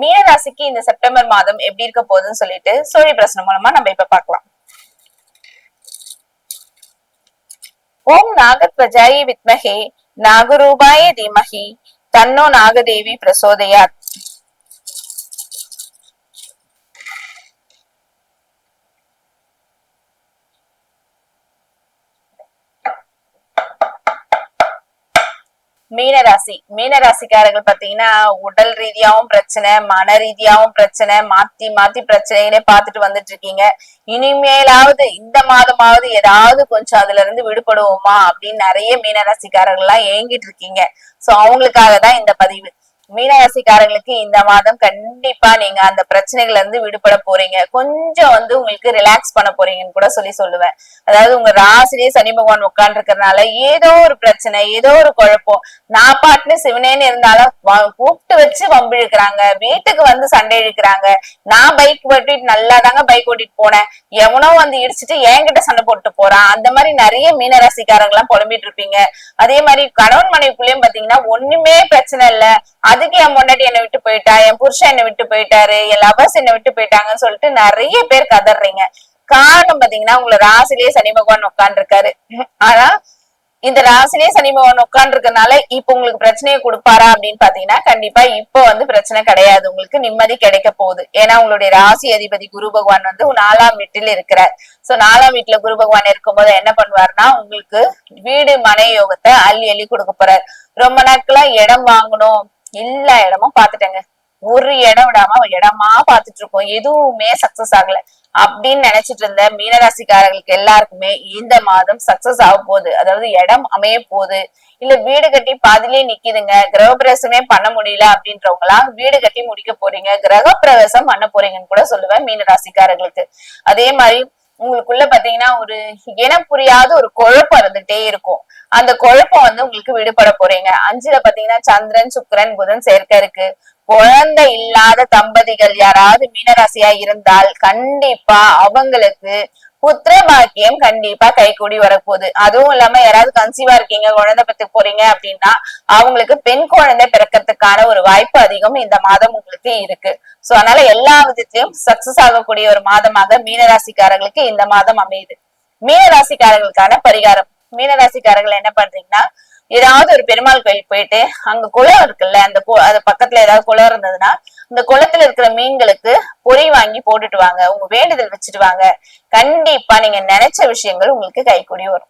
மீனராசிக்கு இந்த செப்டம்பர் மாதம் எப்படி இருக்க போகுதுன்னு சொல்லிட்டு சோழி பிரசனம் மூலமா நம்ம இப்ப பார்க்கலாம். ஓம் நாகத்வஜாயி வித்மகே நாகரூபாய தீமகி தன்னோ நாகதேவி பிரசோதயாத். மீனராசி. மீனராசிக்காரர்கள் பாத்தீங்கன்னா உடல் ரீதியாவும் பிரச்சனை மன ரீதியாவும் பிரச்சனை மாத்தி மாத்தி பிரச்சனைகளே பார்த்துட்டு வந்துட்டு இருக்கீங்க இனிமேலாவது இந்த மாதமாவது ஏதாவது கொஞ்சம் அதுல இருந்து விடுபடுவோமா அப்படின்னு நிறைய மீனராசிக்காரர்கள் எல்லாம் ஏங்கிட்டு இருக்கீங்க சோ அவங்களுக்காக தான் இந்த பதிவு. மீனராசிக்காரங்களுக்கு இந்த மாதம் கண்டிப்பா நீங்க அந்த பிரச்சனைகள்ல இருந்து விடுபட போறீங்க. கொஞ்சம் வந்து உங்களுக்கு ரிலாக்ஸ் பண்ண போறீங்கன்னு கூட சொல்லி சொல்லுவேன். அதாவது உங்க ராசிலேயே சனி பகவான் உட்கார்ந்து இருக்கிறதுனால ஏதோ ஒரு பிரச்சனை ஏதோ ஒரு குழப்பம். நான் பாட்டுன்னு சிவனேன்னு இருந்தாலும் கூப்பிட்டு வச்சு வம்பு இழுக்கிறாங்க வீட்டுக்கு வந்து சண்டை இழுக்கிறாங்க. நான் பைக் ஓட்டிட்டு நல்லா தாங்க பைக் ஓட்டிட்டு போனேன். எவனோ வந்து இடிச்சிட்டு என்கிட்ட சண்டை போட்டு போறான். அந்த மாதிரி நிறைய மீனராசிக்காரங்க எல்லாம் புலம்பிட்டு இருப்பீங்க. அதே மாதிரி கணவன் மனைவிக்குள்ளேயும் பாத்தீங்கன்னா ஒண்ணுமே பிரச்சனை இல்ல. அதுக்கு என் பொண்டாட்டி என்னை விட்டு போயிட்டா என் புருஷன் என்னை விட்டு போயிட்டாரு என் லவர்ஸ் என்னை விட்டு போயிட்டாங்கன்னு சொல்லிட்டு நிறைய பேர் கதறீங்க. காரணம் பாத்தீங்கன்னா உங்களை ராசிலேயே சனி பகவான் உட்கார்ந்துருக்காரு. ஆனா இந்த ராசிலேயே சனி பகவான் உட்கார்ந்துருக்கனால இப்ப உங்களுக்கு பிரச்சனையை கொடுப்பாரா அப்படின்னு பாத்தீங்கன்னா கண்டிப்பா இப்போ வந்து பிரச்சனை கிடையாது. உங்களுக்கு நிம்மதி கிடைக்க போகுது. ஏன்னா உங்களுடைய ராசி அதிபதி குரு பகவான் வந்து நாலாம் வீட்டில் இருக்கிறார். சோ நாலாம் வீட்டுல குரு பகவான் இருக்கும்போது என்ன பண்ணுவாருன்னா உங்களுக்கு வீடு மனை யோகத்தை அள்ளி அள்ளி கொடுக்க போறாரு. ரொம்ப நாட்களா இடம் வாங்கணும் எல்லா இடமும் பாத்துட்டேங்க ஒரு இடம் விடாம இடமா பாத்துட்டு இருக்கோம் எதுவுமே சக்சஸ் ஆகல. அப்படின்னு நினைச்சிட்டு இருந்த மீனராசிக்காரர்களுக்கு எல்லாருக்குமே இந்த மாதம் சக்சஸ் ஆக போகுது. அதாவது இடம் அமைய போகுது. இல்ல வீடு கட்டி பாதிலே நிக்குதுங்க. கிரகப்பிரவேசமே பண்ண முடியல அப்படின்றவங்களாம் வீடு கட்டி முடிக்க போறீங்க. கிரகப்பிரவேசம் பண்ண போறீங்கன்னு கூட சொல்லுவேன் மீனராசிக்காரர்களுக்கு. அதே மாதிரி உங்களுக்குள்ள பாத்தீங்கன்னா ஒரு என புரியாத ஒரு குழப்பம் இருந்துட்டே இருக்கும். அந்த குழப்பம் வந்து உங்களுக்கு விடுபட போறீங்க. அஞ்சுல பாத்தீங்கன்னா சந்திரன் சுக்கரன் புதன் சேர்க்கை இருக்கு. குழந்தை இல்லாத தம்பதிகள் யாராவது மீனராசியா இருந்தால் கண்டிப்பா அவங்களுக்கு புத்திர பாக்கியம் கண்டிப்பா கைகூடி வரப்போகுது. அதுவும் இல்லாம யாராவது கன்சீவா இருக்கீங்க குழந்தை பத்து போறீங்க அப்படின்னா அவங்களுக்கு பெண் குழந்தை பிறக்கிறதுக்கான ஒரு வாய்ப்பு அதிகம் இந்த மாதம் உங்களுக்கு இருக்கு. சோ அதனால எல்லா விதத்திலும் சக்சஸ் ஆகக்கூடிய ஒரு மாதமாக மீனராசிக்காரர்களுக்கு இந்த மாதம் அமையுது. மீனராசிக்காரர்களுக்கான பரிகாரம். மீனராசிக்காரர்கள் என்ன பண்றீங்கன்னா ஏதாவது ஒரு பெருமாள் கோயில் போயிட்டு அங்க குளம் இருக்குல்ல அந்த அது பக்கத்துல ஏதாவது குளம் இருந்ததுன்னா இந்த குளத்துல இருக்கிற மீன்களுக்கு பொறி வாங்கி போட்டுட்டு வாங்க. உங்க வேண்டுதல் வச்சுட்டு வாங்க. கண்டிப்பா நீங்க நினைச்ச விஷயங்கள் உங்களுக்கு கைகூடி வரும்.